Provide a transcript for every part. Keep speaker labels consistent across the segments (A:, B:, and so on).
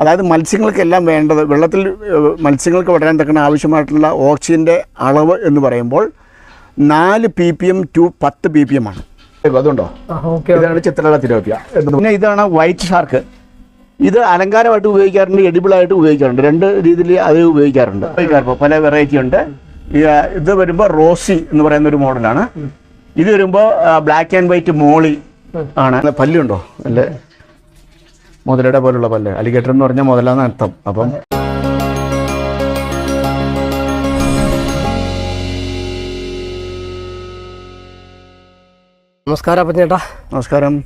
A: അതായത് മത്സ്യങ്ങൾക്കെല്ലാം വേണ്ടത് വെള്ളത്തിൽ മത്സ്യങ്ങൾക്ക് വളരാൻ തക്കണ ആവശ്യമായിട്ടുള്ള ഓക്സിജന്റെ അളവ് എന്ന് പറയുമ്പോൾ നാല് പി പി എം ടു പത്ത് പി പി എം ആണ് അതുണ്ടോ ഇതാണ് ചിത്രകല തിലോപ്പിയ പിന്നെ ഇതാണ് വൈറ്റ് ഷാർക്ക്. ഇത് അലങ്കാരമായിട്ട് ഉപയോഗിക്കാറുണ്ട് എഡിബിളായിട്ട് ഉപയോഗിക്കാറുണ്ട്. രണ്ട് രീതിയിൽ അത് ഉപയോഗിക്കാറുണ്ട്. ഉപയോഗിക്കാറുണ്ട്. പല വെറൈറ്റി ഉണ്ട്. ഇത് വരുമ്പോൾ റോസി എന്ന് പറയുന്ന ഒരു മോഡലാണ് ഇത് വരുമ്പോൾ ബ്ലാക്ക് ആൻഡ് വൈറ്റ് മോളി ആണ്. പല്ലുണ്ടോ? അല്ലേ? മുതലയുടെ പോലുള്ള പല്ല്. അലിഗേറ്റർ എന്ന് പറഞ്ഞാൽ മുതലാന്ന് അർത്ഥം. അപ്പം
B: നമസ്കാരം അപ്പം ചേട്ടാ.
A: നമസ്കാരം.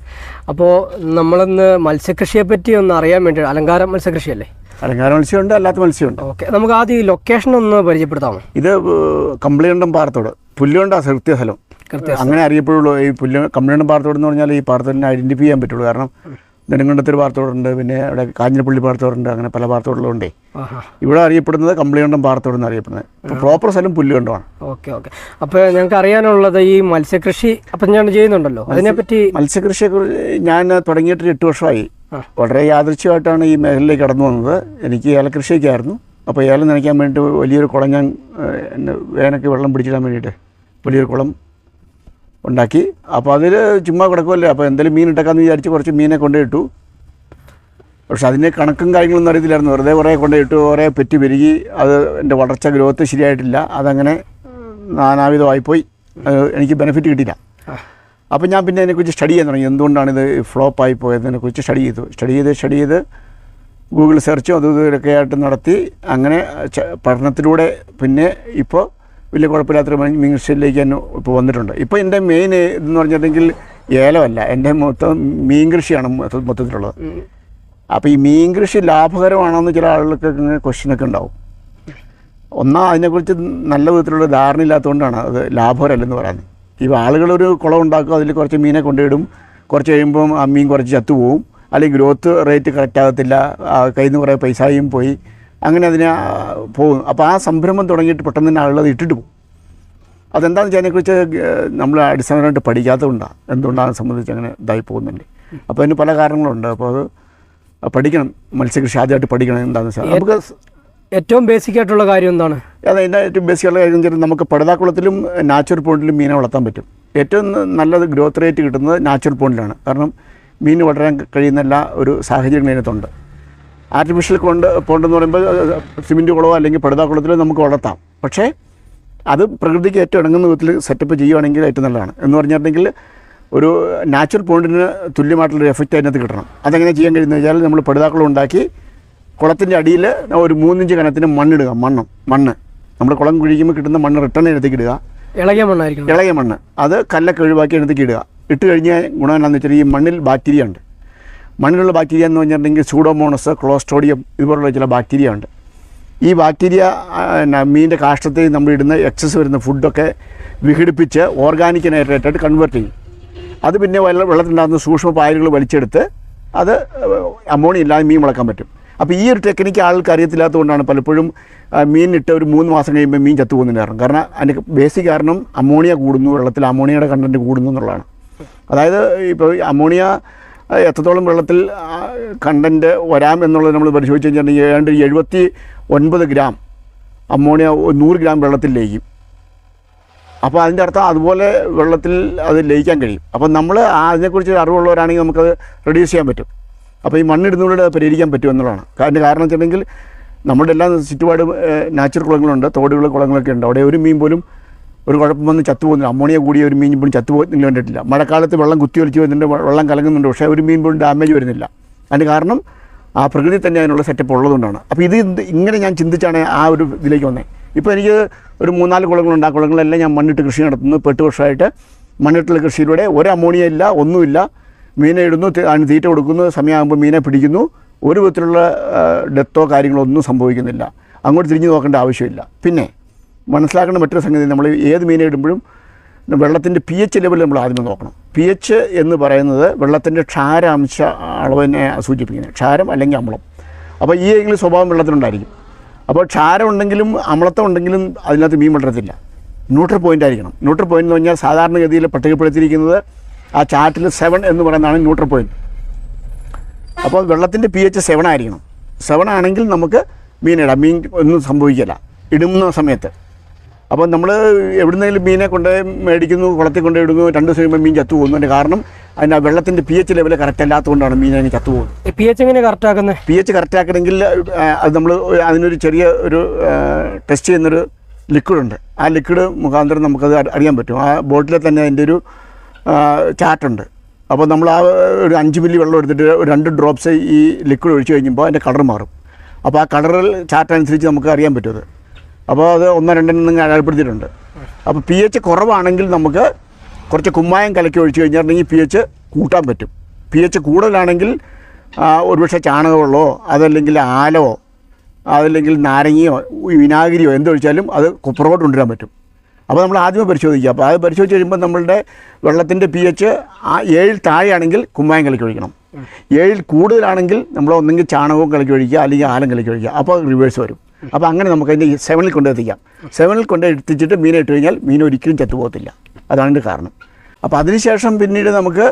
B: അപ്പോൾ നമ്മളിന്ന് മത്സ്യകൃഷിയെ പറ്റി ഒന്ന് അറിയാൻ വേണ്ടി അലങ്കാരം മത്സ്യകൃഷിയല്ലേ?
A: അലങ്കാര മത്സ്യമുണ്ട് അല്ലാത്ത മത്സ്യമുണ്ട്.
B: ഓക്കെ നമുക്ക് ആദ്യം ഈ ലൊക്കേഷൻ ഒന്ന് പരിചയപ്പെടുത്താമോ?
A: ഇത് കമ്പിളിയണ്ടം പാറത്തോട്. പുല്ലുകൊണ്ടാ കൃത്യസ്ഥലം.
B: സ്ഥലം
A: അങ്ങനെ അറിയപ്പെടുള്ളൂ ഈ പുല്ല് കമ്മ്യൂണിറ്റി പാറത്തോട് എന്ന് പറഞ്ഞാൽ ഈ പാറത്തോടിനെ ഐഡന്റിഫൈ ചെയ്യാൻ പറ്റുള്ളൂ. കാരണം നെടുങ്കണ്ടത്തൊരു പാർത്തോടുണ്ട് പിന്നെ അവിടെ കാഞ്ഞിരപ്പള്ളി പാർത്തോടുണ്ട് അങ്ങനെ പല
B: ആഹാ.
A: ഇവിടെ അറിയപ്പെടുന്നത് കമ്പിളികണ്ടം പാർത്തോട് എന്ന് അറിയപ്പെടുന്നത് പ്രോപ്പർ സ്ഥലം പുല്ലുകണ്ടമാണ്.
B: Okay okay. അപ്പോൾ ഞങ്ങൾക്ക് അറിയാനുള്ളത് ഈ മത്സ്യകൃഷി അപ്പം ഞാൻ ചെയ്യുന്നുണ്ടല്ലോ? അതിനെപ്പറ്റി
A: മത്സ്യകൃഷിയെ കുറിച്ച് ഞാൻ തുടങ്ങിയിട്ട് എട്ട് വർഷമായി. വളരെ യാദൃശ്യമായിട്ടാണ് ഈ മേഖലയിലേക്ക് കടന്നു വന്നത്. എനിക്ക് ഏലകൃഷിയൊക്കെയായിരുന്നു അപ്പോൾ ഏലം നനയ്ക്കാൻ വേണ്ടിയിട്ട് വലിയൊരു കുളം ഞാൻ വേനൊക്കെ വെള്ളം പിടിച്ചിടാൻ വേണ്ടിയിട്ട് വലിയൊരു കുളം ഉണ്ടാക്കി. അപ്പോൾ അതിൽ ചുമ്മാ കിടക്കുമല്ലേ അപ്പോൾ എന്തെങ്കിലും മീൻ ഇട്ടേക്കാന്ന് വിചാരിച്ച് കുറച്ച് മീനെ കൊണ്ടുപോയിട്ടു പക്ഷെ അതിന്റെ കണക്കും കാര്യങ്ങളൊന്നും അറിയത്തില്ലായിരുന്നു. വെറുതെ കുറേ കൊണ്ടുപോയിട്ടു കുറേ പെറ്റി പെരുകി അത് എന്റെ വളർച്ച ഗ്രോത്ത് ശരിയായിട്ടില്ല. അതങ്ങനെ നാനാവിധമായിപ്പോയി. എനിക്ക് ബെനിഫിറ്റ് കിട്ടിയില്ല. അപ്പോൾ ഞാൻ പിന്നെ അതിനെക്കുറിച്ച് സ്റ്റഡി ചെയ്യാൻ തുടങ്ങി. എന്തുകൊണ്ടാണ് ഇത് ഫ്ലോപ്പായി പോയതിനെക്കുറിച്ച് സ്റ്റഡി ചെയ്തു. സ്റ്റഡി ചെയ്ത് സ്റ്റഡി ചെയ്ത് ഗൂഗിൾ സെർച്ചും അതും ഇതൊക്കെ ആയിട്ട് നടത്തി. അങ്ങനെ പഠനത്തിലൂടെ പിന്നെ ഇപ്പോൾ വലിയ കുഴപ്പമില്ലാത്തൊരു മീൻ മീൻ കൃഷിയിലേക്ക് തന്നെ ഇപ്പോൾ വന്നിട്ടുണ്ട്. ഇപ്പോൾ എന്റെ മെയിൻ ഇതെന്ന് പറഞ്ഞിട്ടുണ്ടെങ്കിൽ ഏലമല്ല. എന്റെ മൊത്തം മീൻ കൃഷിയാണ് മൊത്ത- മൊത്തത്തിലുള്ളത്. അപ്പോൾ ഈ മീൻ കൃഷി ലാഭകരമാണെന്ന് ചില ആളുകൾക്ക് ഇങ്ങനെ ക്വസ്റ്റ്യനൊക്കെ ഉണ്ടാവും. ഒന്നാ അതിനെക്കുറിച്ച് നല്ല വിധത്തിലുള്ള ധാരണ ഇല്ലാത്തതുകൊണ്ടാണ് അത് ലാഭകരമല്ലെന്ന് പറയുന്നത്. ഈ ആളുകളൊരു കുളം ഉണ്ടാക്കും അതിൽ കുറച്ച് മീനെ കൊണ്ടുവിടും. കുറച്ച് കഴിയുമ്പം ആ മീൻ കുറച്ച് ചത്തുപോകും അല്ലെങ്കിൽ ഗ്രോത്ത് റേറ്റ് കറക്റ്റ് ആകത്തില്ല. കയ്യിൽ നിന്ന് കുറേ പൈസയും പോയി. അങ്ങനെ അതിനെ പോകും അപ്പോൾ ആ സംരംഭം തുടങ്ങിയിട്ട് പെട്ടെന്ന് തന്നെ ആളുകൾ ഇട്ടിട്ട് പോകും. അതെന്താണെന്ന് വെച്ചാൽ അതിനെക്കുറിച്ച് നമ്മൾ അടിസ്ഥാനമായിട്ട് പഠിക്കാത്തതുകൊണ്ടാണ് എന്തുകൊണ്ടാണ് സംബന്ധിച്ച് അങ്ങനെ ഇതായി പോകുന്നുണ്ട്. അപ്പോൾ അതിന് പല കാരണങ്ങളുണ്ട്. അപ്പോൾ അത് പഠിക്കണം. മത്സ്യകൃഷി ആദ്യമായിട്ട് പഠിക്കണം. എന്താണെന്ന് വെച്ചാൽ നമുക്ക്
B: ഏറ്റവും ബേസിക് ആയിട്ടുള്ള കാര്യം എന്താണ്?
A: അതെ എന്റെ ഏറ്റവും ബേസിക് ആയിട്ടുള്ള കാര്യം എന്ന് വെച്ചാൽ നമുക്ക് പടുതാക്കുളത്തിലും നാച്ചുറൽ പോണ്ടിലും മീനെ വളർത്താൻ പറ്റും. ഏറ്റവും നല്ലത് ഗ്രോത്ത് റേറ്റ് കിട്ടുന്നത് നാച്ചുറൽ പോണ്ടിലാണ് കാരണം മീൻ വളരാൻ കഴിയുന്ന എല്ലാ ഒരു സാഹചര്യം അതിനകത്തുണ്ട് ആർട്ടിഫിഷ്യൽ കൊണ്ട് പോണ്ടെന്ന് പറയുമ്പോൾ സിമെന്റ് കുളമോ അല്ലെങ്കിൽ പടുതാ കുളത്തിലോ നമുക്ക് വളർത്താം. പക്ഷേ അത് പ്രകൃതിക്ക് ഏറ്റവും ഇണങ്ങുന്ന വിധത്തിൽ സെറ്റപ്പ് ചെയ്യുകയാണെങ്കിൽ ഏറ്റവും നല്ലതാണ്. എന്ന് പറഞ്ഞിട്ടുണ്ടെങ്കിൽ ഒരു നാച്ചുറൽ പോണ്ടിന് തുല്യമായിട്ടുള്ളൊരു എഫക്റ്റ് അതിനകത്ത് കിട്ടണം. അതെങ്ങനെ ചെയ്യാൻ കഴിയുന്നത് വെച്ചാൽ നമ്മൾ പടുതാക്കുളം ഉണ്ടാക്കി കുളത്തിന്റെ അടിയിൽ ഒരു മൂന്നിഞ്ച് കനത്തിന് മണ്ണിടുക മണ്ണ് മണ്ണ്. നമ്മൾ കുളം കുഴിക്കുമ്പോൾ കിട്ടുന്ന മണ്ണ് റിട്ടേൺ എടുത്തേക്ക് ഇടുക.
B: ഇളകിയ മണ്ണായിരിക്കും
A: ഇളകിയ മണ്ണ്. അത് കല്ലൊക്കെ ഒഴിവാക്കി എടുത്തേക്ക് ഇടുക. ഇട്ട് കഴിഞ്ഞാൽ ഗുണം എന്താണെന്ന് വെച്ചാൽ ഈ മണ്ണിൽ ബാക്ടീരിയ ഉണ്ട്. മണ്ണിലുള്ള ബാക്ടീരിയ എന്ന് പറഞ്ഞിട്ടുണ്ടെങ്കിൽ സൂഡോമോണസ് ക്ലോസ്ട്രോഡിയം ഇതുപോലുള്ള ചില ബാക്ടീരിയ ഉണ്ട്. ഈ ബാക്ടീരിയ പിന്നെ മീനിന്റെ കാഷ്ടത്തിൽ നമ്മൾ ഇടുന്ന എക്സസ് വരുന്ന ഫുഡൊക്കെ വിഘടിപ്പിച്ച് ഓർഗാനിക് നൈട്രേറ്റായിട്ട് കൺവേർട്ട് ചെയ്യും. അത് പിന്നെ വെള്ളം വെള്ളത്തിലുണ്ടാകുന്ന സൂക്ഷ്മ പായലുകൾ വലിച്ചെടുത്ത് അത് അമോണിയ ഇല്ലാതെ മീൻ വളർക്കാൻ പറ്റും. അപ്പോൾ ഈ ഒരു ടെക്നിക്ക് ആൾക്ക് അറിയത്തില്ലാത്തതുകൊണ്ടാണ് പലപ്പോഴും മീനിട്ട് ഒരു മൂന്ന് മാസം കഴിയുമ്പോൾ മീൻ ചത്തു പോകുന്നതിന് കാരണം അതിന്റെ ബേസിക് കാരണം അമോണിയ കൂടുന്നു വെള്ളത്തിൽ അമോണിയയുടെ കണ്ടന്റ് കൂടുന്നു എന്നുള്ളതാണ്. അതായത് ഇപ്പോൾ അമോണിയ എത്രത്തോളം വെള്ളത്തിൽ കണ്ടന്റ് വരാം എന്നുള്ളത് നമ്മൾ പരിശോധിച്ച് കഴിഞ്ഞിട്ടുണ്ടെങ്കിൽ ഏതാണ്ട് എഴുപത്തി ഒൻപത് ഗ്രാം അമോണിയ ഒരു നൂറ് ഗ്രാം വെള്ളത്തിൽ ലയിക്കും. അപ്പോൾ അതിന്റെ അർത്ഥം അതുപോലെ വെള്ളത്തിൽ അത് ലയിക്കാൻ കഴിയും. അപ്പോൾ നമ്മൾ അതിനെക്കുറിച്ച് അറിവുള്ളവരാണെങ്കിൽ നമുക്കത് റെഡ്യൂസ് ചെയ്യാൻ പറ്റും. അപ്പോൾ ഈ മണ്ണിടുന്നതിലൂടെ അത് പരിഹരിക്കാൻ പറ്റും എന്നുള്ളതാണ്. അതിന്റെ കാരണം വെച്ചിട്ടുണ്ടെങ്കിൽ നമ്മുടെ എല്ലാ ചുറ്റുപാടും നാച്ചുറൽ കുളങ്ങളുണ്ട് തോടുകൾ കുളങ്ങളൊക്കെ ഉണ്ട്. അവിടെ ഒരു മീൻ പോലും ഒരു കുഴപ്പം വന്ന് ചത്തുപോകുന്നില്ല. അമോണിയ കൂടിയ ഒരു മീൻ പോലും ചത്തുപോകുന്നില്ല കണ്ടിട്ടില്ല. മഴക്കാലത്ത് വെള്ളം കുത്തി ഒലിച്ച് വരുന്നുണ്ട് വെള്ളം കലങ്ങുന്നുണ്ട്. പക്ഷേ ഒരു മീൻ പോലും ഡാമേജ് വരുന്നില്ല. അതിന് കാരണം ആ പ്രകൃതി തന്നെ അതിനുള്ള സെറ്റപ്പ് ഉള്ളതുകൊണ്ടാണ്. അപ്പോൾ ഇത് ഇങ്ങനെ ഞാൻ ചിന്തിച്ചാണ് ആ ഒരു ഇതിലേക്ക് വന്നത് ഇപ്പോൾ എനിക്ക് ഒരു മൂന്നാൽ കുളങ്ങളുണ്ട് ആ കുളങ്ങളെല്ലാം ഞാൻ മണ്ണിട്ട് കൃഷി നടത്തുന്നു. എട്ട് വർഷമായിട്ട് മണ്ണിട്ടുള്ള കൃഷിയിലൂടെ ഒരു അമോണിയ ഇല്ല ഒന്നുമില്ല. മീനെ ഇടുന്നു അതിന് തീറ്റ കൊടുക്കുന്നു. സമയമാകുമ്പോൾ മീനെ പിടിക്കുന്നു. ഒരു വിധത്തിലുള്ള ഡെത്തോ കാര്യങ്ങളോ ഒന്നും സംഭവിക്കുന്നില്ല. അങ്ങോട്ട് തിരിഞ്ഞു നോക്കേണ്ട ആവശ്യമില്ല. പിന്നെ മനസ്സിലാക്കേണ്ട മറ്റൊരു സംഗതി നമ്മൾ ഏത് മീനെ ഇടുമ്പോഴും വെള്ളത്തിന്റെ പി എച്ച് ലെവൽ നമ്മൾ ആദ്യം നോക്കണം. പി എച്ച് എന്ന് പറയുന്നത് വെള്ളത്തിന്റെ ക്ഷാരാംശ അളവിനെ സൂചിപ്പിക്കുന്നത്. ക്ഷാരം അല്ലെങ്കിൽ അമ്ലം. അപ്പോൾ ഈ എങ്കിലും സ്വഭാവം വെള്ളത്തിനുണ്ടായിരിക്കും അപ്പോൾ ക്ഷാരം ഉണ്ടെങ്കിലും അമ്ലത്വം ഉണ്ടെങ്കിലും അതിനകത്ത് മീൻ വളരത്തില്ല. ന്യൂട്രൽ പോയിന്റ് ആയിരിക്കണം. ന്യൂട്രൽ പോയിന്റ് എന്ന് പറഞ്ഞാൽ സാധാരണഗതിയിൽ പട്ടികപ്പെടുത്തിയിരിക്കുന്നത് ആ ചാർട്ടിൽ സെവൻ എന്ന് പറയുന്നതാണ് ന്യൂട്രൽ പോയിന്റ് അപ്പോൾ വെള്ളത്തിന്റെ പി എച്ച് സെവൻ ആയിരിക്കണം. സെവൻ ആണെങ്കിൽ നമുക്ക് മീൻ ഇടാം. മീൻ ഒന്നും സംഭവിക്കില്ല. ഇടുന്ന സമയത്ത്. അപ്പോൾ നമ്മൾ എവിടുന്നെങ്കിലും മീനെ കൊണ്ട് മേടിക്കുന്നു കുളത്തിൽ കൊണ്ട് ഇടുന്നു രണ്ട് ദിവസം കഴിയുമ്പോൾ മീൻ ചത്തു പോകുന്നു. അതിന്റെ കാരണം അതിന്റെ വെള്ളത്തിന്റെ പി എച്ച് ലെവൽ കറക്റ്റ് അല്ലാത്തതുകൊണ്ടാണ് മീൻ അതിന് ചത്തു പോകുന്നത്.
B: പി എച്ച് എങ്ങനെ കറക്റ്റ് ആക്കുന്നത്
A: പി എച്ച് കറക്റ്റ് ആക്കണമെങ്കിൽ അത് നമ്മൾ അതിനൊരു ചെറിയ ഒരു ടെസ്റ്റ് ചെയ്യുന്നൊരു ലിക്വിഡുണ്ട് ആ ലിക്വിഡ് മുഖാന്തരം നമുക്കത് അറി- അറിയാൻ പറ്റും. ആ ബോട്ടിലെ തന്നെ അതിന്റെ ഒരു ചാർട്ടുണ്ട് അപ്പോൾ നമ്മൾ ആ ഒരു അഞ്ച് മില്ലി വെള്ളം എടുത്തിട്ട് രണ്ട് ഡ്രോപ്സ് ഈ ലിക്വിഡ് ഒഴിച്ച് കഴിയുമ്പോൾ അതിന്റെ കളർ മാറും. അപ്പോൾ ആ കളറിൽ ചാർട്ട് അനുസരിച്ച് നമുക്ക് അറിയാൻ പറ്റും അപ്പോൾ അത് ഒന്നോ രണ്ടെണ്ണം അടയാളപ്പെടുത്തിയിട്ടുണ്ട്. അപ്പോൾ പി എച്ച് കുറവാണെങ്കിൽ നമുക്ക് കുറച്ച് കുമ്മായം കലക്കി ഒഴിച്ച് കഴിഞ്ഞിട്ടുണ്ടെങ്കിൽ പി എച്ച് കൂട്ടാൻ പറ്റും. പി എച്ച് കൂടുതലാണെങ്കിൽ ഒരുപക്ഷെ ചാണകമുള്ളോ അതല്ലെങ്കിൽ ആലോ അതല്ലെങ്കിൽ നാരങ്ങയോ വിനാഗിരിയോ എന്തൊഴിച്ചാലും അത് പുറകോട്ട് കൊണ്ടുവരാൻ പറ്റും. അപ്പോൾ നമ്മൾ ആദ്യമേ പരിശോധിക്കുക. അപ്പോൾ അത് പരിശോധിച്ച് കഴിയുമ്പോൾ നമ്മളുടെ വെള്ളത്തിന്റെ പി എച്ച് ആ ഏഴിൽ താഴെയാണെങ്കിൽ കുമ്മായം കലക്കി ഒഴിക്കണം. ഏഴിൽ കൂടുതലാണെങ്കിൽ നമ്മൾ ഒന്നെങ്കിൽ ചാണകവും കലക്കി ഒഴിക്കുക അല്ലെങ്കിൽ ആലം കലക്കി ഒഴിക്കുക അപ്പോൾ റിവേഴ്സ് വരും. അപ്പോൾ അങ്ങനെ നമുക്ക് അതിന്റെ സെവനിൽ കൊണ്ടെത്തിക്കാം സെവനിൽ കൊണ്ട് എത്തിച്ചിട്ട് മീൻ ഇട്ട് കഴിഞ്ഞാൽ മീൻ ഒരിക്കലും ചത്തുപോകത്തില്ല അതാണ് ഇതിന്റെ കാരണം. അപ്പോൾ അതിനുശേഷം പിന്നീട് നമുക്ക്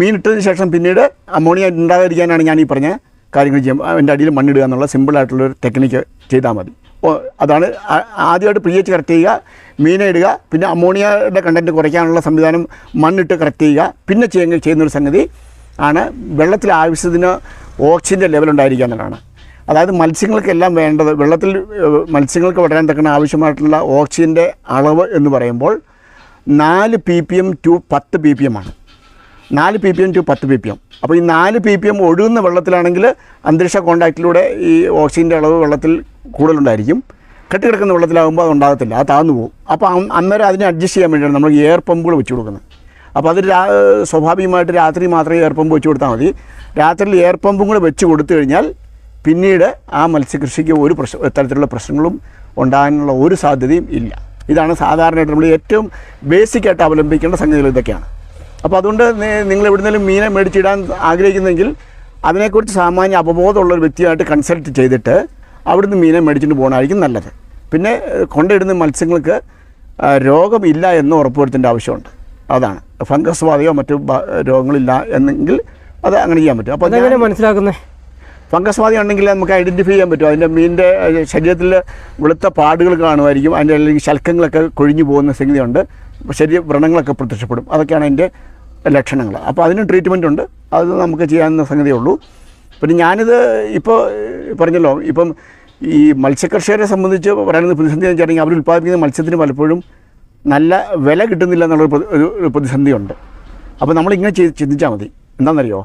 A: മീൻ ഇട്ടതിന് ശേഷം പിന്നീട് അമോണിയ ഉണ്ടാകാതിരിക്കാനാണ് ഞാൻ ഈ പറഞ്ഞ കാര്യങ്ങൾ ചെയ്യാം എന്റെ അടിയിൽ മണ്ണിടുക എന്നുള്ള സിമ്പിളായിട്ടുള്ളൊരു ടെക്നിക്ക് ചെയ്താൽ മതി. അതാണ് ആദ്യമായിട്ട് പി എച്ച് കറക്റ്റ് ചെയ്യുക മീനെ ഇടുക പിന്നെ അമോണിയയുടെ കണ്ടന്റ് കുറയ്ക്കാനുള്ള സംവിധാനം മണ്ണിട്ട് കറക്റ്റ് ചെയ്യുക പിന്നെ ചെയ്യുന്ന ചെയ്യുന്നൊരു സംഗതി ആണ് വെള്ളത്തിൽ ആവശ്യത്തിന് ഓക്സിജന്റെ ലെവൽ ഉണ്ടായിരിക്കുക എന്നുള്ളതാണ്. അതായത് മത്സ്യങ്ങൾക്കെല്ലാം വേണ്ടത് വെള്ളത്തിൽ മത്സ്യങ്ങൾക്ക് വളരാൻ തക്കുന്ന ആവശ്യമായിട്ടുള്ള ഓക്സിജന്റെ അളവ് എന്ന് പറയുമ്പോൾ നാല് പി പി എം ടു പത്ത് പി പി എം ആണ്. നാല് പി പി എം ടു പത്ത് പി പി എം അപ്പോൾ ഈ നാല് പി പി എം ഒഴുകുന്ന വെള്ളത്തിലാണെങ്കിൽ അന്തരീക്ഷ കോണ്ടാക്റ്റിലൂടെ ഈ ഓക്സിജന്റെ അളവ് വെള്ളത്തിൽ കൂടുതലുണ്ടായിരിക്കും. കെട്ടിക്കിടക്കുന്ന വെള്ളത്തിലാകുമ്പോൾ അത് ഉണ്ടാകത്തില്ല അത് താഴ്ന്നു പോകും. അപ്പോൾ അന്നേരം അതിനെ അഡ്ജസ്റ്റ് ചെയ്യാൻ വേണ്ടിയാണ് നമ്മൾ എയർ പമ്പുകൾ വെച്ച് കൊടുക്കുന്നത്. അപ്പോൾ അത് രാ സ്വാഭാവികമായിട്ട് രാത്രി മാത്രമേ എയർ പമ്പ് വെച്ച് കൊടുത്താൽ മതി. രാത്രിയിൽ എയർ പമ്പും കൂടെ വെച്ച് കൊടുത്തു കഴിഞ്ഞാൽ പിന്നീട് ആ മത്സ്യകൃഷിക്ക് ഒരു പ്രശ്ന തരത്തിലുള്ള പ്രശ്നങ്ങളും ഉണ്ടാകാനുള്ള ഒരു സാധ്യതയും ഇല്ല. ഇതാണ് സാധാരണയായിട്ട് നമ്മൾ ഏറ്റവും ബേസിക്കായിട്ട് അവലംബിക്കേണ്ട സംഗതികൾ ഇതൊക്കെയാണ്. അപ്പോൾ അതുകൊണ്ട് നിങ്ങൾ എവിടുന്നെങ്കിലും മീനെ മേടിച്ചിടാൻ ആഗ്രഹിക്കുന്നെങ്കിൽ അതിനെക്കുറിച്ച് സാമാന്യ അവബോധമുള്ള ഒരു വ്യക്തിയായിട്ട് കൺസൾട്ട് ചെയ്തിട്ട് അവിടുന്ന് മീനെ മേടിച്ചിട്ട് പോകണമായിരിക്കും നല്ലത്. പിന്നെ കൊണ്ടിടുന്ന മത്സ്യങ്ങൾക്ക് രോഗമില്ല എന്ന് ഉറപ്പുവരുത്തേണ്ട ആവശ്യമുണ്ട്. അതാണ്. ഫംഗസ് ബാധയോ മറ്റു രോഗങ്ങളില്ല എന്നെങ്കിൽ അത് അങ്ങനെ ചെയ്യാൻ പറ്റും. അപ്പോൾ
B: എങ്ങനെ മനസ്സിലാക്കുന്നത്
A: ഫംഗസ് ബാധ ഉണ്ടെങ്കിൽ നമുക്ക് ഐഡന്റിഫൈ ചെയ്യാൻ പറ്റും. അതിന്റെ മീനിന്റെ ശരീരത്തിൽ വെളുത്ത പാടുകൾ കാണുമായിരിക്കും. അതിന്റെ അല്ലെങ്കിൽ ശൽക്കങ്ങളൊക്കെ കൊഴിഞ്ഞു പോകുന്ന സംഗതിയുണ്ട് ശരീര വ്രണങ്ങളൊക്കെ പ്രത്യക്ഷപ്പെടും. അതൊക്കെയാണ് അതിന്റെ ലക്ഷണങ്ങൾ. അപ്പോൾ അതിന് ട്രീറ്റ്മെന്റ് ഉണ്ട്. അത് നമുക്ക് ചെയ്യാവുന്ന സംഗതിയേ ഉള്ളൂ. പിന്നെ ഞാനിത് ഇപ്പോൾ പറഞ്ഞല്ലോ ഇപ്പം ഈ മത്സ്യകർഷകരെ സംബന്ധിച്ച് പറയുന്നത് പ്രതിസന്ധി എന്ന് വെച്ചിട്ടുണ്ടെങ്കിൽ അവർ ഉൽപ്പാദിപ്പിക്കുന്ന മത്സ്യത്തിന് പലപ്പോഴും നല്ല വില കിട്ടുന്നില്ല എന്നുള്ളൊരു ഒരു പ്രതിസന്ധിയുണ്ട്. അപ്പോൾ നമ്മളിങ്ങനെ ചെയ്ത് ചിന്തിച്ചാൽ മതി. എന്താണെന്നറിയോ?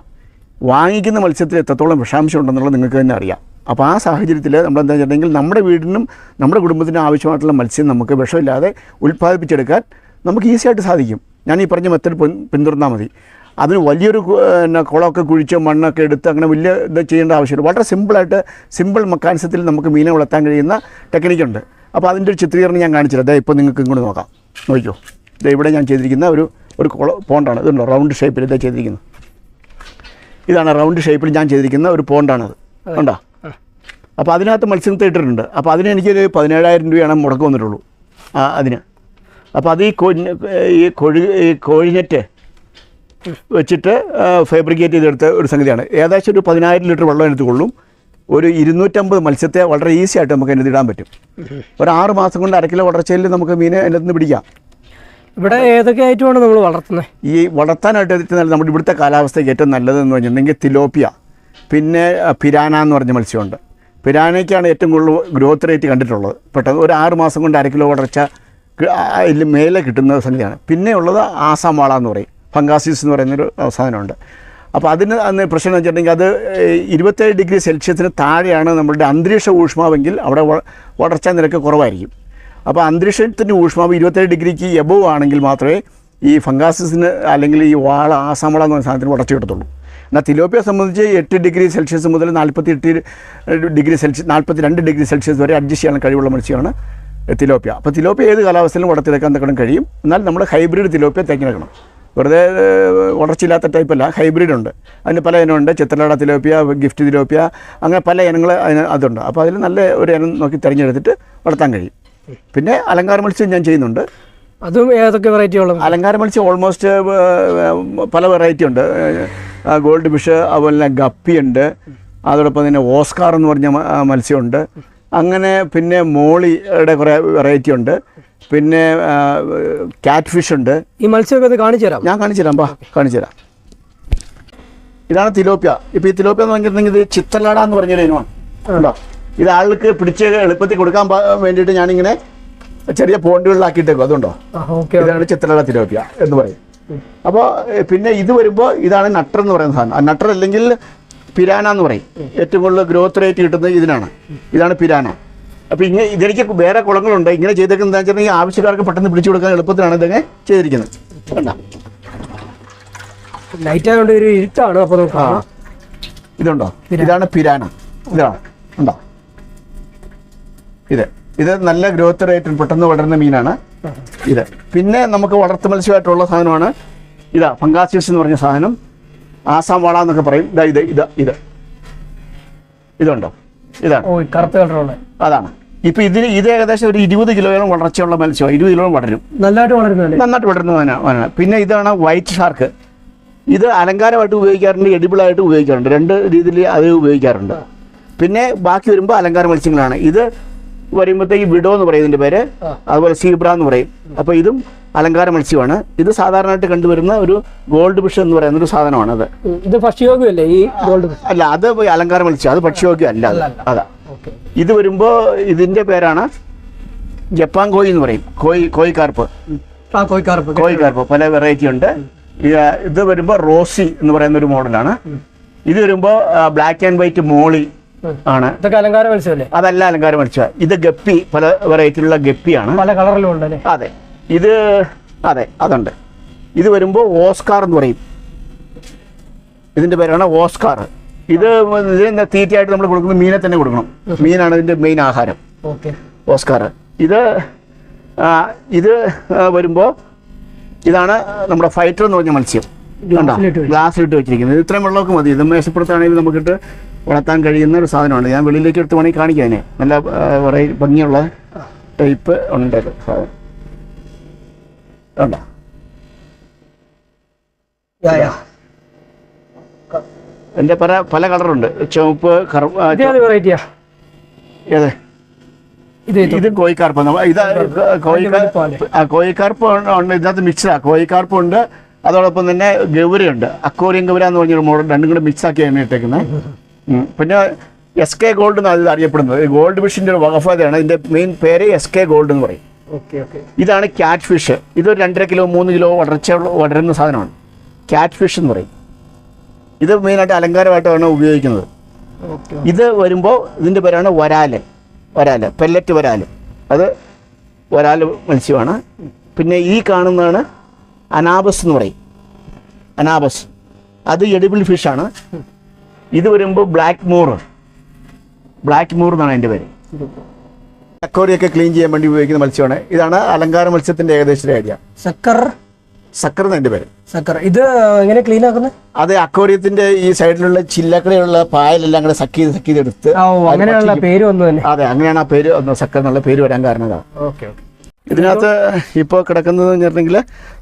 A: വാങ്ങിക്കുന്ന മത്സ്യത്തിൽ എത്രത്തോളം വിഷാംശം ഉണ്ടെന്നുള്ളത് നിങ്ങൾക്ക് തന്നെ അറിയാം. അപ്പോൾ ആ സാഹചര്യത്തിൽ നമ്മൾ എന്താ വെച്ചിട്ടുണ്ടെങ്കിൽ നമ്മുടെ വീടിനും നമ്മുടെ കുടുംബത്തിനും ആവശ്യമായിട്ടുള്ള മത്സ്യം നമുക്ക് വിഷമില്ലാതെ ഉൽപ്പാദിപ്പിച്ചെടുക്കാൻ നമുക്ക് ഈസിയായിട്ട് സാധിക്കും. ഞാൻ ഈ പറഞ്ഞ മെത്തഡ് പിന്തുടർന്നാൽ മതി. അതിന് വലിയൊരു പിന്നെ കുളമൊക്കെ കുഴിച്ച് മണ്ണൊക്കെ എടുത്ത് അങ്ങനെ വലിയ ഇത് ചെയ്യേണ്ട ആവശ്യമില്ല. വളരെ സിമ്പിളായിട്ട് സിമ്പിൾ മെക്കാനിസത്തിൽ നമുക്ക് മീനെ വളർത്താൻ കഴിയുന്ന ടെക്നിക്കുണ്ട് അപ്പോൾ അതിന്റെ ഒരു ചിത്രീകരണം ഞാൻ കാണിച്ചില്ല അതെ ഇപ്പോൾ നിങ്ങൾക്ക് ഇങ്ങോട്ട് നോക്കാം. നോക്കിയോ ഇത് ഇവിടെ ഞാൻ ചെയ്തിരിക്കുന്ന ഒരു ഒരു കുള പോണ്ടാണ്. ഇതുണ്ടോ? റൗണ്ട് ഷേപ്പിൽ ഇതാ ചെയ്തിരിക്കുന്നത്. ഇതാണ് റൗണ്ട് ഷേപ്പിൽ ഞാൻ ചെയ്തിരിക്കുന്ന ഒരു പോണ്ടാണത്. ഉണ്ടോ അപ്പോൾ അതിനകത്ത് മത്സ്യത്തെ ഇട്ടിട്ടുണ്ട്. അപ്പോൾ അതിന് എനിക്കൊരു പതിനേഴായിരം രൂപയാണ് മുടക്കം വന്നിട്ടുള്ളൂ. ആ അതിന്. അപ്പോൾ അത് ഈ കോഴി ഈ കോഴി ഈ കോഴിനെറ്റ് വെച്ചിട്ട് ഫാബ്രിക്കേറ്റ് ചെയ്തെടുത്ത ഒരു സംഗതിയാണ്. ഏകദേശം ഒരു പതിനായിരം ലിറ്റർ വെള്ളം എടുത്ത് കൊള്ളും ഒരു ഇരുന്നൂറ്റമ്പത് മത്സ്യത്തെ വളരെ ഈസി ആയിട്ട് നമുക്ക് അതിനകത്ത് ഇടാൻ പറ്റും. ഒരു ആറ് മാസം കൊണ്ട് അരക്കിലോ കിലോ വളർച്ചയിൽ നമുക്ക് മീനെ അതിനകത്ത് നിന്ന് പിടിക്കാം.
B: ഇവിടെ ഏതൊക്കെ ഐറ്റമാണ് നമ്മൾ വളർത്തുന്നത്
A: ഈ വളർത്താനായിട്ട് ഏറ്റവും നല്ല നമ്മുടെ ഇവിടുത്തെ കാലാവസ്ഥയ്ക്ക് ഏറ്റവും നല്ലതെന്ന് പറഞ്ഞിട്ടുണ്ടെങ്കിൽ തിലോപ്പിയ പിന്നെ പിരാന എന്ന് പറഞ്ഞ മത്സ്യമുണ്ട്. പിരാനയ്ക്കാണ് ഏറ്റവും കൂടുതൽ ഗ്രോത്ത് റേറ്റ് കണ്ടിട്ടുള്ളത്. പെട്ടെന്ന് ഒരു ആറ് മാസം കൊണ്ട് അര കിലോ വളർച്ച അതിൽ മേലെ കിട്ടുന്ന സംഗതിയാണ്. പിന്നെയുള്ളത് ആസാം വാള എന്ന് പറയും. ഫംഗാസിസ് എന്ന് പറയുന്നൊരു സാധനമുണ്ട്. അപ്പോൾ അതിന് അന്ന് പ്രശ്നം എന്ന് വെച്ചിട്ടുണ്ടെങ്കിൽ അത് ഇരുപത്തേഴ് ഡിഗ്രി സെൽഷ്യസിന് താഴെയാണ് നമ്മളുടെ അന്തരീക്ഷ ഊഷ്മാവെങ്കിൽ അവിടെ വളർച്ചാ നിരക്ക് കുറവായിരിക്കും. അപ്പോൾ അന്തരീക്ഷത്തിന്റെ ഊഷ്മാവ് ഇരുപത്തേഴ് ഡിഗ്രിക്ക് എബോ ആണെങ്കിൽ മാത്രമേ ഈ ഫംഗാസിന് അല്ലെങ്കിൽ ഈ വാള ആസാമള എന്ന സാധനത്തിന് വളർച്ച കിട്ടത്തുള്ളൂ. എന്നാൽ തിലോപ്പിയെ സംബന്ധിച്ച് എട്ട് ഡിഗ്രി സെൽഷ്യസ് മുതൽ നാൽപ്പത്തി എട്ട് ഡിഗ്രി സെൽഷ്യസ് നാൽപ്പത്തി രണ്ട് ഡിഗ്രി സെൽഷ്യസ് വരെ അഡ്ജസ്റ്റ് ചെയ്യാൻ കഴിവുള്ള മത്സ്യമാണ് തിലോപ്പിയ. അപ്പോൾ തിലോപ്പിയ ഏത് കാലാവസ്ഥയിലും വളർത്തിയെടുക്കാൻ തക്കണം കഴിയും. എന്നാൽ നമ്മൾ ഹൈബ്രിഡ് തിലോപ്പിയ തെരഞ്ഞെടുക്കണം വെറുതെ ഉണർച്ചയില്ലാത്ത വളർച്ചയില്ലാത്ത ടൈപ്പല്ല ഹൈബ്രിഡ് ഉണ്ട്. അതിന് പല ഇനമുണ്ട്. ചിത്രലാട തിലോപ്പിയ ഗിഫ്റ്റ് തിലോപ്പിയ അങ്ങനെ പല ഇനങ്ങൾ അതിന് അതുണ്ട്. അപ്പോൾ അതിൽ നല്ല ഒരു ഇനം നോക്കി തിരഞ്ഞെടുത്തിട്ട് വളർത്താൻ കഴിയും. പിന്നെ അലങ്കാര മത്സ്യം ഞാൻ ചെയ്യുന്നുണ്ട്.
B: അതും ഏതൊക്കെ വെറൈറ്റികളും
A: അലങ്കാര മത്സ്യം ഓൾമോസ്റ്റ് പല വെറൈറ്റി ഉണ്ട്. ഗോൾഡ് ഫിഷ് അതുപോലെ തന്നെ ഗപ്പിയുണ്ട് അതോടൊപ്പം തന്നെ ഓസ്കാർ എന്ന് പറഞ്ഞ മത്സ്യമുണ്ട് അങ്ങനെ പിന്നെ മോളിയുടെ കുറേ വെറൈറ്റി ഉണ്ട്. പിന്നെ ക്യാറ്റ് ഫിഷ് ഉണ്ട്.
B: ഈ മത്സ്യമൊക്കെ കാണിച്ചു തരാം
A: ഞാൻ കാണിച്ചു തരാം കാണിച്ചു തരാം. ഇതാണ് തിലോപ്യ. ഇപ്പൊ ഈ തിലോപ്യ എന്ന് പറഞ്ഞിട്ടുണ്ടെങ്കിൽ ഇത് ചിത്തലാട എന്ന് പറഞ്ഞൊരു ഇനമാണ്. ഉണ്ടോ ഇത് ആൾക്ക് പിടിച്ച് എളുപ്പത്തിൽ കൊടുക്കാൻ വേണ്ടിയിട്ട് ഞാനിങ്ങനെ ചെറിയ പോണ്ടുകളിലാക്കിയിട്ടേക്കും. അതുണ്ടോ? ഇതാണ് ചിത്രലട തിലോപ്യ എന്ന് പറയും. അപ്പോൾ പിന്നെ ഇത് വരുമ്പോൾ ഇതാണ് നട്ടർ എന്ന് പറയുന്ന സാധനം. നട്ടർ അല്ലെങ്കിൽ പിരാന എന്ന് പറയും. ഏറ്റവും കൂടുതൽ ഗ്രോത്ത് റേറ്റ് കിട്ടുന്നത് ഇതിനാണ്. ഇതാണ് പിരാന. അപ്പോൾ ഇങ്ങനെ ഇതെനിക്ക് വേറെ കുളങ്ങളുണ്ട്. ഇങ്ങനെ ചെയ്തേക്കുന്നത് എന്താ വെച്ചിട്ടുണ്ടെങ്കിൽ ആവശ്യക്കാർക്ക് പെട്ടെന്ന് പിടിച്ചു കൊടുക്കാൻ എളുപ്പത്തിലാണ് ഇതൊക്കെ ചെയ്തിരിക്കുന്നത്. കണ്ടോ?
B: നൈറ്റ് ആയതുകൊണ്ട് ഒരു ഇരുട്ടാണ്. അപ്പോൾ
A: ആ. ഇതുണ്ടോ? ഇതാണ് പിരാന. ഇതാണ് ഉണ്ടോ ഇത്. ഇത് നല്ല ഗ്രോത്ത് റേറ്റ് പെട്ടെന്ന് വളരുന്ന മീനാണ്. ഇത്. പിന്നെ നമുക്ക് വളർത്തു മത്സ്യമായിട്ടുള്ള സാധനമാണ്. ഇതാ ഫംഗാസിയസ് എന്ന് പറഞ്ഞ സാധനം. ആസാം വാള എന്നൊക്കെ പറയും. ഇതാ ഇത് ഇത് ഇത്. ഇതുണ്ടോ? ഇതാണ്.
B: കറുത്ത കളറുള്ള
A: അതാണ്. ഇപ്പൊ ഇതിന് ഇത് ഏകദേശം ഒരു ഇരുപത് കിലോയോളം വളർച്ചയുള്ള മത്സ്യമാണ്. ഇരുപത് കിലോ വളരും.
B: നന്നായിട്ട് വളരുന്നതല്ലേ
A: നന്നായിട്ട് വളരുന്നതാണ് പിന്നെ ഇതാണ് വൈറ്റ് ഷാർക്ക് ഇത് അലങ്കാരമായിട്ട് ഉപയോഗിക്കാറുണ്ട് എഡിബിളായിട്ട് ഉപയോഗിക്കാറുണ്ട്. രണ്ട് രീതിയിൽ അത് ഉപയോഗിക്കാറുണ്ട്. പിന്നെ ബാക്കി വരുമ്പോൾ അലങ്കാര മത്സ്യങ്ങളാണ്. ഇത് വരുമ്പോഴത്തേക്ക് വിഡോ എന്ന് പറയും ഇതിന്റെ പേര്. അതുപോലെ സീബ്ര എന്ന് പറയും. അപ്പോൾ ഇതും അലങ്കാര മത്സ്യമാണ്. ഇത് സാധാരണയായിട്ട് കണ്ടുവരുന്ന ഒരു ഗോൾഡ് ഫിഷ് എന്ന് പറയുന്ന ഒരു സാധനമാണ് അത്.
B: ഇത് ഭക്ഷ്യയോഗ്യമല്ലേ ഈ ഗോൾഡ്
A: അല്ല അത് അലങ്കാര മത്സ്യം അത് ഭക്ഷ്യയോഗ്യം അല്ല അത്. അതാ. ഇത് വരുമ്പോ ഇതിന്റെ പേരാണ് ജപ്പാൻ കോയി എന്ന് പറയും. കോയി കോയി കാർപ്പ്
B: ആ കോഴിക്കാർപ്പ്.
A: കോഴിക്കാർപ്പ്. പല വെറൈറ്റി ഉണ്ട്. ഇത് വരുമ്പോ വരുമ്പോൾ റോസി എന്ന് പറയുന്ന ഒരു മോഡലാണ്. ഇത് വരുമ്പോൾ ബ്ലാക്ക് ആൻഡ് വൈറ്റ് മോളി ആണ്.
B: ഇതൊക്കെ അലങ്കാര മത്സ്യമല്ലേ?
A: അതല്ല അലങ്കാര മത്സ്യ. ഇത് ഗപ്പി പല വെറൈറ്റിയിലുള്ള ഗപ്പിയാണ്.
B: പല കളറിലും ഉണ്ടല്ലേ?
A: അതെ. ഇത് അതെ അതുണ്ട്. ഇത് വരുമ്പോൾ ഓസ്കാർ എന്ന് പറയും. ഇതിന്റെ പേരാണ് ഓസ്കാർ. ഇത് ഇതിന് തീറ്റയായിട്ട് നമ്മൾ കൊടുക്കുന്നത് മീനെ തന്നെ കൊടുക്കണം. മീനാണ് ഇതിന്റെ മെയിൻ ആഹാരം.
B: ഓക്കെ.
A: ഓസ്കാർ. ഇത് ഇത് വരുമ്പോൾ ഇതാണ് നമ്മുടെ ഫൈറ്റർ എന്ന് പറഞ്ഞ മത്സ്യം. കണ്ടോ?
B: ഗ്ലാസ്സിലിട്ട് വെച്ച്.
A: ഗ്ലാസ്സിലിട്ട് വെച്ചിരിക്കുന്നത്. ഇത്രയും വെള്ളമൊക്കെ മതി. ഇത് മേശപ്പുറത്താണെങ്കിൽ നമുക്കിട്ട് വളർത്താൻ കഴിയുന്ന ഒരു സാധനമാണ്. ഞാൻ വെളിയിലേക്ക് എടുത്ത് വേണമെങ്കിൽ കാണിക്കാനേ നല്ല ആ, ഭംഗിയുള്ള ടൈപ്പ് ഉണ്ട് സാധനം. കണ്ടോ എന്റെ പല പല കളറുണ്ട്. ചുവപ്പ്
B: ഇത് വെറൈറ്റിയാ
A: ഏത്? കോഴിക്കാർപ്പ് ഇത് കോഴിക്കാർപ്പ്. ഇതിനകത്ത് മിക്സാ കോഴിക്കാർപ്പ് ഉണ്ട്. അതോടൊപ്പം തന്നെ ഗൗരയുണ്ട് അക്കോറിയം ഗൗര എന്ന് പറഞ്ഞൊരു മോഡൽ രണ്ടും കൂടെ മിക്സ് ആക്കിയാണ് ഇട്ടേക്കുന്നത് പിന്നെ എസ് കെ ഗോൾഡ് എന്നാണ് ഇത് അറിയപ്പെടുന്നത്. ഗോൾഡ് മിഷിന്റെ ഒരു വകഫാതയാണ് ഇതിന്റെ മെയിൻ പേര് എസ് കെ ഗോൾഡ് എന്ന് പറയും. ഇതാണ് ക്യാറ്റ് ഫിഷ് ഇതൊരു രണ്ടര കിലോ മൂന്ന് കിലോ വളർച്ച വളരുന്ന സാധനമാണ്. ക്യാറ്റ് ഫിഷ് എന്ന് പറയും. ഇത് മെയിനായിട്ട് അലങ്കാരമായിട്ടാണ് ഉപയോഗിക്കുന്നത്. ഇത് വരുമ്പോൾ ഇതിന്റെ പേരാണ് വരാൽ. വരാൽ പെല്ലറ്റ് വരാൽ. അത് വരാൽ മത്സ്യമാണ്. പിന്നെ ഈ കാണുന്നതാണ് അനാബസ് എന്ന് പറയും. അനാബസ്. അത് എഡിബിൾ ഫിഷാണ് ഇത് വരുമ്പോൾ ബ്ലാക്ക് മൂർ ബ്ലാക്ക് മൂർ എന്നാണ് അതിന്റെ പേര്. അക്കോറിയൊക്കെ ക്ലീൻ ചെയ്യാൻ വേണ്ടി ഉപയോഗിക്കുന്ന മത്സ്യമാണ്. ഇതാണ് അലങ്കാര മത്സ്യത്തിന്റെ ഏകദേശം ഐഡിയ
B: സക്കർ.
A: സക്കർ എന്നെ പേര്?
B: സക്കർ. ഇത് എങ്ങനെ ക്ലീൻ ആക്കുന്നത്?
A: അത് അക്വേറിയത്തിന്റെ ഈ സൈഡിലുള്ള ചില്ലക്കടയുള്ള പായലെല്ലാം കൂടെ സക്ക് ചെയ്ത് സക്ക് ചെയ്തെടുത്ത്
B: അങ്ങനെയുള്ള പേര് തന്നെ.
A: അതെ അങ്ങനെയാണ് ആ പേര് ഒന്ന് സക്കർ എന്നുള്ള പേര് വരാൻ കാരണം
B: ഓക്കെ
A: ഇതിനകത്ത് ഇപ്പോൾ കിടക്കുന്നത് പറഞ്ഞിട്ടുണ്ടെങ്കിൽ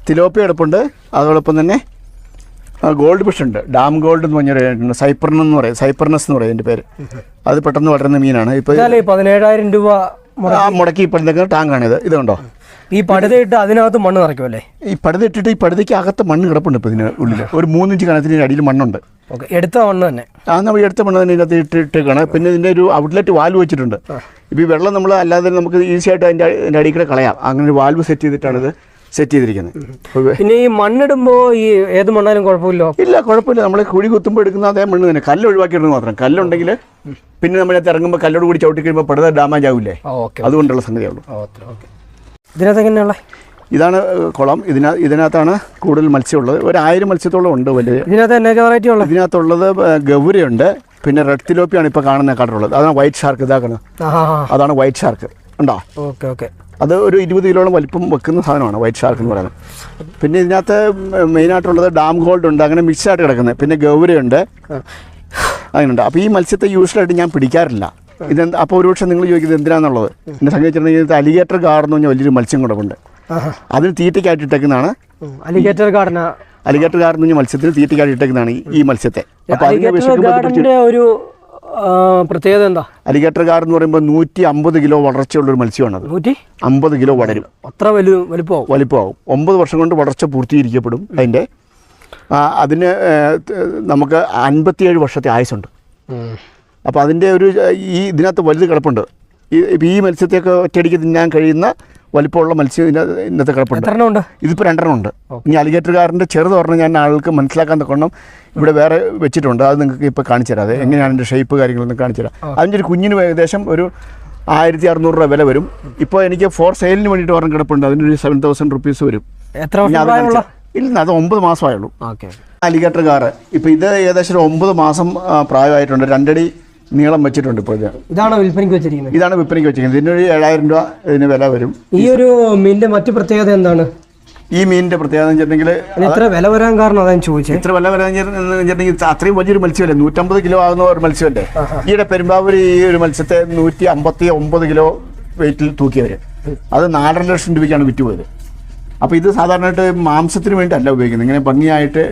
A: തിലോപ്പി എടുപ്പുണ്ട് അതോടൊപ്പം തന്നെ ഗോൾഡ് ഫിഷ് ഉണ്ട്. ഡാം ഗോൾഡ് എന്ന് പറഞ്ഞൊരു സൈപ്പർണെന്ന് പറയും. സൈപ്പർണസ് എന്ന് പറയും എന്റെ പേര്. അത് പെട്ടെന്ന് വളരുന്ന മീനാണ്. ഇപ്പോൾ
B: പതിനേഴായിരം രൂപ
A: ആ മുടക്കി ഇപ്പോഴത്തേക്ക് ടാങ്കാണിത് ഇത് കണ്ടോ?
B: ഈ പടുതയിട്ട് അതിനകത്ത് മണ്ണ് നിറയ്ക്കുമല്ലേ?
A: ഈ പടുത ഇട്ടിട്ട് ഈ പടുതയ്ക്ക് അകത്ത് മണ്ണ് കിടപ്പുണ്ട് ഇപ്പം ഇതിന് ഉള്ളിൽ ഒരു മൂന്നിഞ്ച് കണത്തിന് അടിയിൽ മണ്ണുണ്ട്.
B: ഓക്കെ എടുത്ത മണ്ണ് തന്നെ.
A: ആ നമ്മൾ എടുത്ത മണ്ണ് തന്നെ ഇതിനകത്ത് ഇട്ടിട്ടേക്കാണ് പിന്നെ ഇതിന്റെ ഒരു ഔട്ട്ലെറ്റ് വാൽവ് വെച്ചിട്ടുണ്ട്. ഇപ്പോൾ ഈ വെള്ളം നമ്മൾ അല്ലാതെ നമുക്ക് ഈസി ആയിട്ട് അതിന്റെ അതിന്റെ അടിയിൽ കൂടെ കളയാം. അങ്ങനെ ഒരു വാൽവ് സെറ്റ് ചെയ്തിട്ടാണ് ഇത് സെറ്റ് ചെയ്തിരിക്കുന്നത്.
B: പിന്നെ ഈ മണ്ണിടുമ്പോൾ ഈ ഏത് മണ്ണാലും കുഴപ്പമില്ല?
A: ഇല്ല കുഴപ്പമില്ല. നമ്മൾ കുഴി കുത്തുമ്പോൾ എടുക്കുന്ന അതേ മണ്ണ് തന്നെ. കല്ല് ഒഴിവാക്കിയിടുന്നത് മാത്രം. കല്ലുണ്ടെങ്കിൽ പിന്നെ നമ്മളത് ഇറങ്ങുമ്പോൾ കല്ലോട് കൂടി ചവിട്ടി കഴിയുമ്പോൾ പെടുന്ന ഡാമേജ് ആവില്ലേ അതുകൊണ്ടുള്ള സംഗതിയുള്ളൂ
B: ആവുള്ളൂ ഇതിനകത്ത് എങ്ങനെയുള്ള
A: ഇതാണ് കുളം. ഇതിന ഇതിനകത്താണ് കൂടുതൽ മത്സ്യമുള്ളത്. ഒരു ആയിരം മത്സ്യത്തോളം ഉണ്ട് വലിയ.
B: ഇതിനകത്ത് വെറൈറ്റി ഉള്ളത്?
A: ഇതിനകത്തുള്ളത് ഗൗരിയുണ്ട്. പിന്നെ റെഡ് തിലോപ്പിയാണ് ഇപ്പോൾ കാണുന്ന കടലുള്ളത് അതാണ് വൈറ്റ് ഷാർക്ക് ഇതാക്കണം അതാണ് വൈറ്റ് ഷാർക്ക് ഉണ്ടോ?
B: Okay okay.
A: അത് ഒരു ഇരുപത് കിലോളം വലിപ്പം വെക്കുന്ന സാധനമാണ് വൈറ്റ് ഷാർക്ക് എന്ന് പറയുന്നത്. പിന്നെ ഇതിനകത്ത് മെയിനായിട്ടുള്ളത് ഡാം ഗോൾഡ് ഉണ്ട്. അങ്ങനെ മിക്സ് ആയിട്ട് കിടക്കുന്നത്. പിന്നെ ഗൗരയുണ്ട്. അങ്ങനെയുണ്ട്. അപ്പോൾ ഈ മത്സ്യത്തെ യൂഷ്വലായിട്ട് ഞാൻ പിടിക്കാറില്ല. ഇതെന്താ അപ്പോൾ ഒരുപക്ഷെ നിങ്ങൾ ചോദിക്കുന്നത് എന്തിനാണെന്നുള്ളത് എന്നെ സംബന്ധിച്ചിട്ടുണ്ടെങ്കിൽ അലിഗേറ്റർ ഗാർഡ് എന്ന് പറഞ്ഞ വലിയൊരു മത്സ്യം കൂടെ ഉണ്ട്. അതിന് തീറ്റയ്ക്കായിട്ട് ഇട്ടേക്കുന്നതാണ്.
B: അലിഗേറ്റർ ഗാർഡന
A: അലിഗേറ്റർ ഗാർഡ് എന്ന് പറഞ്ഞ മത്സ്യത്തിന് തീറ്റയ്ക്കായിട്ട് ഇട്ടേക്കുന്നതാണ് ഈ- മത്സ്യത്തെ. അപ്പോൾ അതിനെ
B: ഒരു പ്രത്യേകത എന്താ?
A: അലിഗേറ്റർ കാർ എന്ന് പറയുമ്പോൾ നൂറ്റി അമ്പത് കിലോ വളർച്ചയുള്ളൊരു മത്സ്യമാണത്.
B: നൂറ്റി?
A: അമ്പത് കിലോ വളരും
B: അത്ര വലു വലിപ്പമാവും.
A: വലിപ്പമാവും. ഒമ്പത് വർഷം കൊണ്ട് വളർച്ച പൂർത്തീകരിക്കപ്പെടും അതിന്റെ അതിന് നമുക്ക് അൻപത്തിയേഴ് വർഷത്തെ ആയുസുണ്ട് അപ്പോൾ അതിന്റെ ഒരു ഈ ഇതിനകത്ത് വലുത് കിടപ്പുണ്ട്. ഈ ഈ മത്സ്യത്തെയൊക്കെ ഒറ്റയടിക്ക് തിന്നാൻ കഴിയുന്ന വലിപ്പമുള്ള മത്സ്യം ഇന്നത്തെ കിടപ്പുണ്ട്. ഇതിപ്പോൾ രണ്ടെണ്ണം ഉണ്ട് ഇനി അലിഗേറ്റർകാരന്റെ ചെറുത് പറഞ്ഞ് ഞാൻ ആൾക്ക് മനസ്സിലാക്കാൻ തക്കണം ഇവിടെ വേറെ വെച്ചിട്ടുണ്ട്. അത് നിങ്ങൾക്ക് ഇപ്പോൾ കാണിച്ചു തരാം. അത് എങ്ങനെയാണ് അതിന്റെ ഷേപ്പ് കാര്യങ്ങളൊന്നും കാണിച്ചു തരാം. അതിന്റെ ഒരു കുഞ്ഞിന് ഏകദേശം ഒരു ആയിരത്തി അറുന്നൂറ് രൂപ വില വരും. ഇപ്പോൾ എനിക്ക് ഫോർ സെയിലിന് വേണ്ടിയിട്ട് ഒരെണ്ണം കിടപ്പുണ്ട്. അതിനൊരു സെവൻ തൗസൻഡ് റുപ്പീസ് വരും.
B: എത്ര
A: ഇല്ല അത് ഒമ്പത് മാസമായുള്ളൂ.
B: ഓക്കെ.
A: Alligator car. ഇപ്പം ഇത് ഏകദേശം ഒരു ഒമ്പത് മാസം പ്രായമായിട്ടുണ്ട്. രണ്ടടി നീളം വെച്ചിട്ടുണ്ട് ഇപ്പോൾ ഇതാണ്
B: ഇതാണോ വിൽപ്പനയ്ക്ക് വെച്ചിരിക്കുന്നത്?
A: ഇതാണ് വിൽപ്പനയ്ക്ക് വെച്ചിരിക്കുന്നത്. ഇതിനൊരു ഏഴായിരം രൂപ ഇതിന് വില വരും.
B: ഈ ഒരു മീനിന്റെ മറ്റു പ്രത്യേകത എന്താണ്?
A: ഈ മീനിന്റെ പ്രത്യേകത വെച്ചിട്ടുണ്ടെങ്കിൽ
B: എത്ര ഇത്ര വില വരാൻ കാരണം അതാണ് ചോദിച്ചത്
A: എത്ര വില വരാൻ വെച്ചിട്ടുണ്ടെങ്കിൽ അത്രയും വലിയൊരു മത്സ്യമല്ലേ? നൂറ്റമ്പത് കിലോ ആകുന്ന ഒരു മത്സ്യമല്ലേ? ഈയിടെ പെരുമ്പാവൂർ ഈ ഒരു മത്സ്യത്തെ നൂറ്റി അമ്പത്തി ഒമ്പത് കിലോ വെയിറ്റിൽ തൂക്കിയവര്. അത് നാലര ലക്ഷം രൂപയ്ക്കാണ് വിറ്റുപോയത്. അപ്പോൾ ഇത് സാധാരണയായിട്ട് മാംസത്തിന് വേണ്ടി അല്ല ഉപയോഗിക്കുന്നത്. ഇങ്ങനെ ഭംഗിയായിട്ട്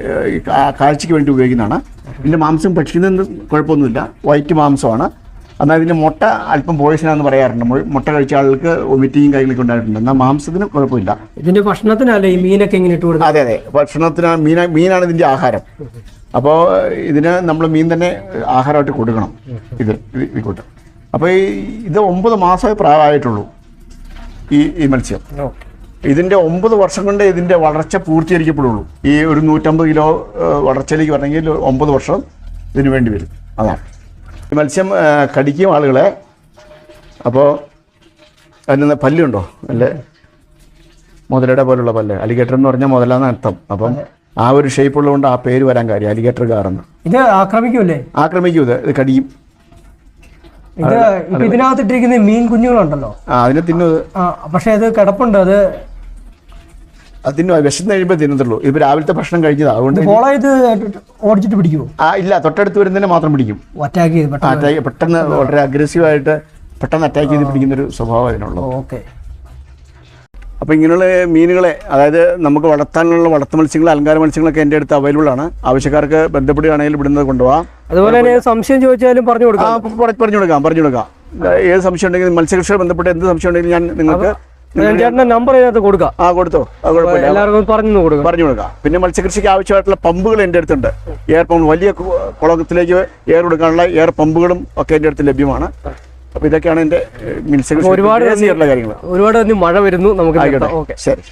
A: കാഴ്ചയ്ക്ക് വേണ്ടി ഉപയോഗിക്കുന്നതാണ്. ഇതിന്റെ മാംസം ഭക്ഷിക്കുന്നതിന് കുഴപ്പമൊന്നുമില്ല. വൈറ്റ് മാംസമാണ്. എന്നാൽ ഇതിന്റെ മുട്ട അല്പം പോയിസനാന്ന് പറയാറുണ്ട്. മുട്ട കഴിച്ച ആൾക്ക് വൊമിറ്റിങ് കാര്യങ്ങളൊക്കെ ഉണ്ടായിട്ടുണ്ട്. എന്നാൽ മാംസത്തിന് കുഴപ്പമില്ല.
B: ഇതിന്റെ ഭക്ഷണത്തിനല്ലേ ഈ മീനൊക്കെ ഇങ്ങനെ ഇട്ട് കൊടുക്കുക
A: അതെ അതെ. ഭക്ഷണത്തിന് മീന മീനാണ് ഇതിന്റെ ആഹാരം. അപ്പോൾ ഇതിന് നമ്മൾ മീൻ തന്നെ ആഹാരമായിട്ട് കൊടുക്കണം. ഇത് ഈ അപ്പോൾ ഈ ഇത് ഒമ്പത് മാസമേ പ്രായമായിട്ടുള്ളൂ ഈ ഈ മത്സ്യം. ഇതിന്റെ ഒമ്പത് വർഷം കൊണ്ട് ഇതിന്റെ വളർച്ച പൂർത്തീകരിക്കപ്പെടുള്ളൂ. ഈ ഒരു നൂറ്റമ്പത് കിലോ വളർച്ചയിലേക്ക് വരണമെങ്കിൽ ഒമ്പത് വർഷം ഇതിന് വേണ്ടി വരും. അതാണ്. ഈ മത്സ്യം കടിക്കും ആളുകളെ. അപ്പോൾ അതിന് പല്ലുണ്ടോ? അല്ലേ? മുതലയുടെ പോലുള്ള പല്ല്. അലിഗേറ്റർ എന്ന് പറഞ്ഞാൽ മുതലാന്ന് അർത്ഥം. അപ്പം ആ ഒരു ഷേപ്പ് ഉള്ളതുകൊണ്ട് ആ പേര് വരാൻ കാര്യം. അലിഗേറ്റർ കാറെന്ന്
B: ഇത് ആക്രമിക്കൂലേ
A: ആക്രമിക്കൂ ഇത്. ഇത് കടിയും
B: ഇത് ഇപ്പൊ ഇതിനകത്ത് ഇട്ടിരിക്കുന്ന ഈ മീൻ കുഞ്ഞുങ്ങളുണ്ടല്ലോ.
A: ആ അതിനെ തിന്നു.
B: പക്ഷെ അത് കിടപ്പുണ്ട്. അത്
A: അത് തിന്നു അത് വിശന്ന് കഴിയുമ്പോൾ തിന്നത്തുള്ളൂ. ഇപ്പൊ രാവിലത്തെ ഭക്ഷണം കഴിഞ്ഞതാ. അതുകൊണ്ട്
B: ഫോളോ ചെയ്ത് ഓടിച്ചിട്ട് പിടിക്കുമോ
A: ആ ഇല്ല തൊട്ടടുത്ത് വരുന്നതിനെ മാത്രം പിടിക്കും.
B: അറ്റാക്ക്
A: അറ്റാക്ക് പെട്ടെന്ന് വളരെ അഗ്രസീവായിട്ട് പെട്ടെന്ന് അറ്റാക്ക് ചെയ്ത് പിടിക്കുന്ന ഒരു സ്വഭാവം അതിനുള്ളത്.
B: ഓക്കെ.
A: അപ്പോൾ ഇങ്ങനെയുള്ള മീനുകളെ അതായത് നമുക്ക് വളർത്താനുള്ള വളർത്തു മത്സ്യങ്ങൾ അലങ്കാര മത്സ്യങ്ങളൊക്കെ എന്റെ അടുത്ത് അവൈലബിൾ ആണ്. ആവശ്യക്കാർക്ക് ബന്ധപ്പെടുകയാണെങ്കിൽ ഇവിടുന്ന് കൊണ്ടുപോകാം
B: അതുപോലെ തന്നെ സംശയം ചോദിച്ചാലും പറഞ്ഞു കൊടുക്കാം.
A: പറഞ്ഞു കൊടുക്കാം പറഞ്ഞു കൊടുക്കാം. ഏത് സംശയം ഉണ്ടെങ്കിലും മത്സ്യകൃഷിയെ ബന്ധപ്പെട്ട് എന്ത് സംശയം ഉണ്ടെങ്കിലും ഞാൻ നിങ്ങൾക്ക്
B: നമ്പർ ഇതിനകത്ത് കൊടുക്കാം.
A: ആ കൊടുത്തോ.
B: എല്ലാവർക്കും പറഞ്ഞു കൊടുക്കാം
A: പറഞ്ഞു കൊടുക്കാം. പിന്നെ മത്സ്യകൃഷിക്ക് ആവശ്യമായിട്ടുള്ള പമ്പുകൾ എന്റെ അടുത്തുണ്ട്. എയർ പമ്പ് വലിയ കുളത്തിലേക്ക് എയർ കൊടുക്കാനുള്ള എയർ പമ്പുകളും ഒക്കെ എന്റെ അടുത്ത് ലഭ്യമാണ്. അപ്പൊ ഇതൊക്കെയാണ് എന്റെ മത്സ്യകൃഷി
B: ഒരുപാട്
A: കാര്യങ്ങൾ.
B: ഒരുപാട് മഴ വരുന്നു. നമുക്ക്
A: ആയിക്കോട്ടെ.
B: ഓക്കെ.
A: ശരി.